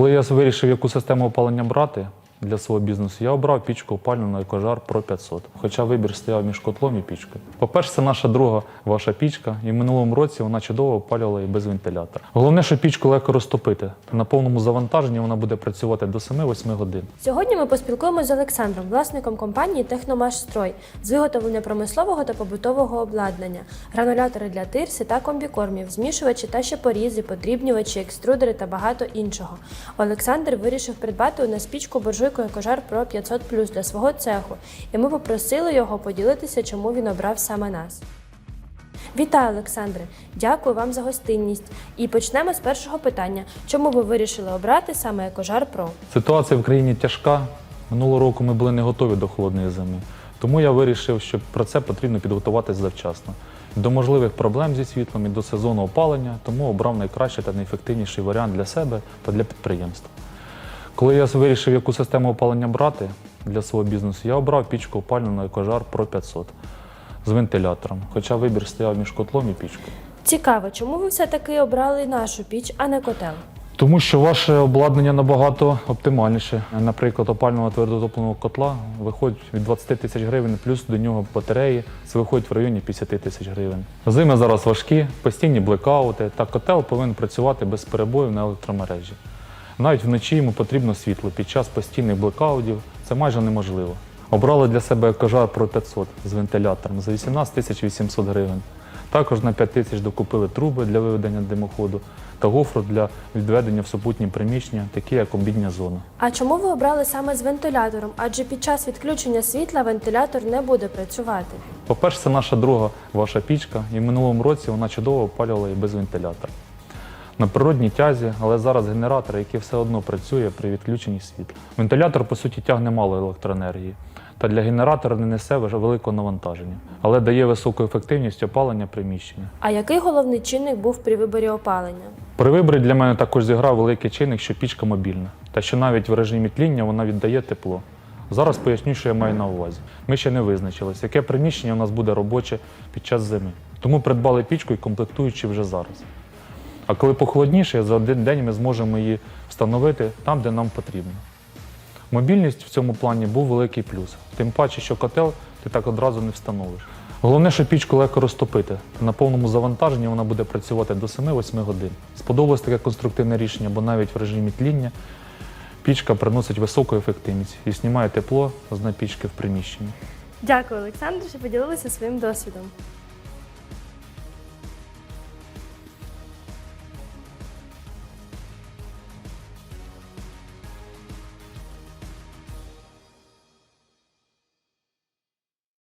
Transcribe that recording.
Коли я вирішив, яку систему опалення брати для свого бізнесу, я обрав пічку опалювальну «Екожар Pro 500. Хоча вибір стояв між котлом і пічкою. По-перше, це наша друга ваша пічка, і в минулому році вона чудово опалювала і без вентилятора. Головне, що пічку легко розтопити. На повному завантаженні вона буде працювати до 7-8 годин. Сьогодні ми поспілкуємося з Олександром, власником компанії Техномашстрой з виготовлення промислового та побутового обладнання, гранулятори для тирси та комбікормів, змішувачі та ще порізи, подрібнювачі, екструдери та багато іншого. Олександр вирішив придбати у нас пічку буржуйку Екожар Pro 500 для свого цеху, і ми попросили його поділитися, чому він обрав саме нас. Вітаю, Олександре! Дякую вам за гостинність. І почнемо з першого питання: чому ви вирішили обрати саме Екожар Pro? Ситуація в країні тяжка. Минулого року ми були не готові до холодної зими. Тому я вирішив, що про це потрібно підготуватися завчасно. До можливих проблем зі світлом і до сезону опалення, тому обрав найкращий та найефективніший варіант для себе та для підприємства. Коли я вирішив, яку систему опалення брати для свого бізнесу, я обрав пічку опалювальну «Екожар Pro 500 з вентилятором, хоча вибір стояв між котлом і пічкою. Цікаво, чому ви все-таки обрали нашу піч, а не котел? Тому що ваше обладнання набагато оптимальніше. Наприклад, опального твердотопленого котла виходить від 20 тисяч гривень, плюс до нього батареї. Це виходить в районі 50 тисяч гривень. Зими зараз важкі, постійні блекаути, та котел повинен працювати без перебоїв на електромережі. Навіть вночі йому потрібно світло під час постійних блекаутів. Це майже неможливо. Обрали для себе екожар Pro 500 з вентилятором за 18 тисяч 800 гривень. Також на 5 тисяч докупили труби для виведення димоходу та гофру для відведення в супутні приміщення, такі як обідня зона. А чому ви обрали саме з вентилятором? Адже під час відключення світла вентилятор не буде працювати. По-перше, це наша друга ваша пічка, і в минулому році вона чудово опалювала і без вентилятора. На природній тязі, але зараз генератор, який все одно працює при відключенні світла. Вентилятор, по суті, тягне мало електроенергії, та для генератора не несе великого навантаження, але дає високу ефективність опалення приміщення. А який головний чинник був при виборі опалення? При виборі для мене також зіграв великий чинник, що пічка мобільна, та що навіть в режимі тління вона віддає тепло. Зараз поясню, що я маю на увазі. Ми ще не визначились, яке приміщення у нас буде робоче під час зими. Тому придбали пічку і комплектуючи вже зараз. А коли похолодніше, за один день ми зможемо її встановити там, де нам потрібно. Мобільність в цьому плані був великий плюс. Тим паче, що котел ти так одразу не встановиш. Головне, що пічку легко розтопити. На повному завантаженні вона буде працювати до 7-8 годин. Сподобалось таке конструктивне рішення, бо навіть в режимі тління пічка приносить високу ефективність і знімає тепло з напічки в приміщенні. Дякую, Олександр, що поділилися своїм досвідом.